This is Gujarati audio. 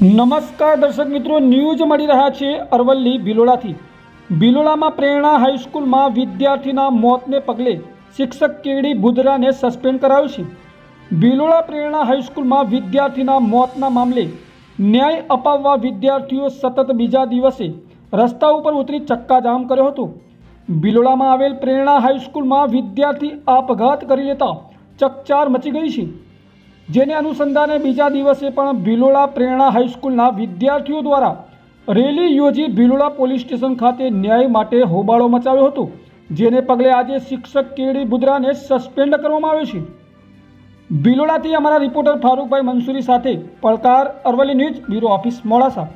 નમસ્કાર દર્શક મિત્રો, ન્યૂઝ મળી રહ્યા છે અરવલ્લી ભિલોડાથી ભિલોડામાં પ્રેરણા હાઈસ્કૂલમાં વિદ્યાર્થીના મોતને પગલે શિક્ષક કેડી બુધરાને સસ્પેન્ડ કરાયું છે. ભિલોડા પ્રેરણા હાઈસ્કૂલમાં વિદ્યાર્થીના મોતના મામલે ન્યાય અપાવવા વિદ્યાર્થીઓ સતત બીજા દિવસે રસ્તા ઉપર ઉતરી ચક્કાજામ કર્યો હતો. ભિલોડામાં આવેલ પ્રેરણા હાઈસ્કૂલમાં વિદ્યાર્થી આપઘાત કરી લેતા ચકચાર મચી ગઈ છે. જેને અનુસંધાને બીજા દિવસે પણ ભિલોડા પ્રેરણા હાઈસ્કૂલના વિદ્યાર્થીઓ દ્વારા રેલી યોજી ભિલોડા પોલીસ સ્ટેશન ખાતે ન્યાય માટે હોબાળો મચાવ્યો હતો, જેને પગલે આજે શિક્ષક કેડી બુદ્રાને સસ્પેન્ડ કરવામાં આવ્યો છે. ભિલોડાથી અમારા રિપોર્ટર ફારૂકભાઈ મંસૂરી સાથે, પડકાર Aravalli news, bureau office Modasa.